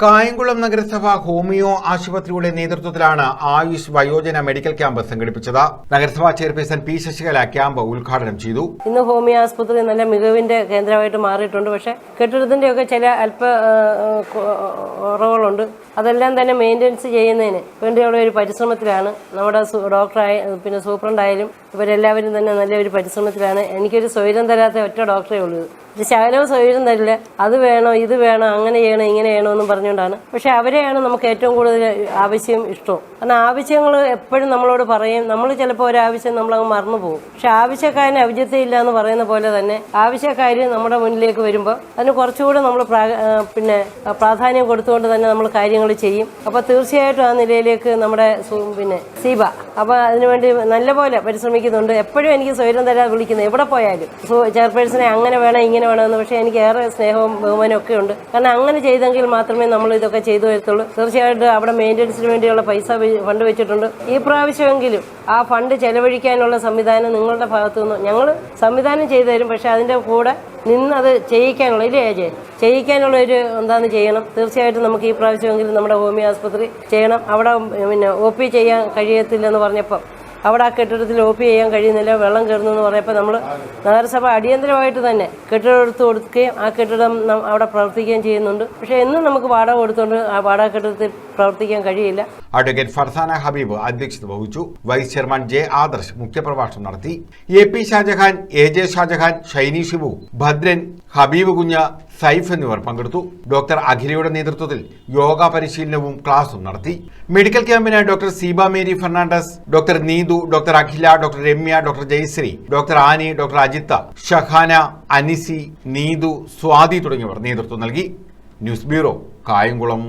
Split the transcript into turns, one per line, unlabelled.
കായംകുളം നഗരസഭ ഹോമിയോ ആശുപത്രിയുടെ നേതൃത്വത്തിലാണ് ആയുഷ് വയോജന മെഡിക്കൽ ക്യാമ്പ് സംഘടിപ്പിച്ചത്. നഗരസഭാ ചെയർപേഴ്സൺ പി ശശികല ക്യാമ്പ് ഉദ്ഘാടനം ചെയ്തു.
ഇന്ന് ഹോമിയോ ആശുപത്രി നല്ല മികവിന്റെ കേന്ദ്രമായിട്ട് മാറിയിട്ടുണ്ട്. പക്ഷെ കെട്ടിടത്തിന്റെ ഒക്കെ ചില അല്പ കുറവുകളുണ്ട്. അതെല്ലാം തന്നെ മെയിന്റെനൻസ് ചെയ്യുന്നതിന് വേണ്ടിയുള്ള ഒരു പരിശ്രമത്തിലാണ് നമ്മുടെ ഡോക്ടറായ പിന്നെ സൂപ്രണ്ടായാലും ഇവരെല്ലാവരും തന്നെ നല്ലൊരു പരിശ്രമത്തിലാണ്. എനിക്കൊരു സ്വൈരം തരാത്ത ഒറ്റ ഡോക്ടറേ ഉള്ളൂ ഇത് ശകലവും സ്വൈരം തരില്ല അത് വേണോ ഇത് വേണോ അങ്ങനെ ചെയ്യണം ഇങ്ങനെ ചെയ്യണോ എന്നും പറഞ്ഞുകൊണ്ടാണ്. പക്ഷെ അവരെയാണ് നമുക്ക് ഏറ്റവും കൂടുതൽ ആവശ്യം ഇഷ്ടവും. കാരണം ആവശ്യങ്ങൾ എപ്പോഴും നമ്മളോട് പറയും. നമ്മൾ ചിലപ്പോൾ ഒരു ആവശ്യം നമ്മളങ്ങ് മറന്നു പോകും. പക്ഷെ ആവശ്യക്കാരന് ഔചിത്യമില്ല എന്ന് പറയുന്ന പോലെ തന്നെ ആവശ്യക്കാർ നമ്മുടെ മുന്നിലേക്ക് വരുമ്പോൾ അതിന് കുറച്ചുകൂടെ നമ്മൾ പിന്നെ പ്രാധാന്യം കൊടുത്തുകൊണ്ട് തന്നെ നമ്മൾ കാര്യങ്ങൾ ചെയ്യും. അപ്പോൾ തീർച്ചയായിട്ടും ആ നിലയിലേക്ക് നമ്മുടെ പിന്നെ സീബ അപ്പോൾ അതിനുവേണ്ടി നല്ലപോലെ പരിശ്രമിക്കുന്നുണ്ട്. എപ്പോഴും എനിക്ക് സ്വയം തരാതെ വിളിക്കുന്നത് എവിടെ പോയാലും. ചെയർപേഴ്സണെ അങ്ങനെ വേണം ഇങ്ങനെ വേണമെന്ന് പക്ഷേ എനിക്ക് ഏറെ സ്നേഹവും ബഹുമാനവും ഒക്കെ ഉണ്ട്. കാരണം അങ്ങനെ ചെയ്തെങ്കിൽ മാത്രമേ നമ്മൾ ഇതൊക്കെ ചെയ്തു വരത്തുള്ളൂ. തീർച്ചയായിട്ടും അവിടെ മെയിന്റനൻസിന് വേണ്ടിയുള്ള പൈസ ഫണ്ട് വെച്ചിട്ടുണ്ട്. ഈ പ്രാവശ്യമെങ്കിലും ആ ഫണ്ട് ചെലവഴിക്കാനുള്ള സംവിധാനം നിങ്ങളുടെ ഭാഗത്തു നിന്ന് ഞങ്ങൾ സംവിധാനം ചെയ്തു തരും. പക്ഷേ അതിന്റെ കൂടെ നിന്ന് അത് ചെയ്യിക്കാനുള്ള ഇല്ലേ അജയ്? ചെയ്യിക്കാനുള്ള ഒരു എന്താണെന്ന് ചെയ്യണം. തീർച്ചയായിട്ടും നമുക്ക് ഈ പ്രാവശ്യമെങ്കിലും നമ്മുടെ ഹോമിയോ ആസ്പത്രി ചെയ്യണം. അവിടെ പിന്നെ ഒ പി ചെയ്യാൻ കഴിയത്തില്ലെന്ന് പറഞ്ഞപ്പം അവിടെ ആ കെട്ടിടത്തിൽ ഒ പി ചെയ്യാൻ കഴിയുന്നില്ല വെള്ളം കയറുന്നു എന്ന് പറഞ്ഞപ്പോൾ നമ്മൾ നഗരസഭ അടിയന്തരമായിട്ട് തന്നെ കെട്ടിടം എടുത്ത് കൊടുക്കുകയും ആ കെട്ടിടം അവിടെ പ്രവർത്തിക്കുകയും ചെയ്യുന്നുണ്ട്. പക്ഷേ എന്നും നമുക്ക് വാടക കൊടുത്തുകൊണ്ട് ആ വാടക കെട്ടിടത്തിൽ പ്രവർത്തിക്കാൻ കഴിയില്ല.
അഡ്വക്കേറ്റ് ഫർസാന ഹബീബ് അധ്യക്ഷത വഹിച്ചു. വൈസ് ചെയർമാൻ ജെ ആദർശ് മുഖ്യപ്രഭാഷണം നടത്തി. A P Shajahan A J Shajahan Shiny Shibu Bhadran Habeeb കുഞ്ഞ സൈഫ് എന്നിവർ പങ്കെടുത്തു. ഡോക്ടർ അഖിലയുടെ നേതൃത്വത്തിൽ യോഗ പരിശീലനവും ക്ലാസും നടത്തി. മെഡിക്കൽ ക്യാമ്പിന് doctor Seeba Mary Fernandes doctor Neethu doctor Akhila doctor Ramya doctor Jayashree doctor Annie doctor Ajitha Shahana Anisi Neethu Swathi തുടങ്ങിയവർ നേതൃത്വം നൽകി. News bureau Kayamkulam.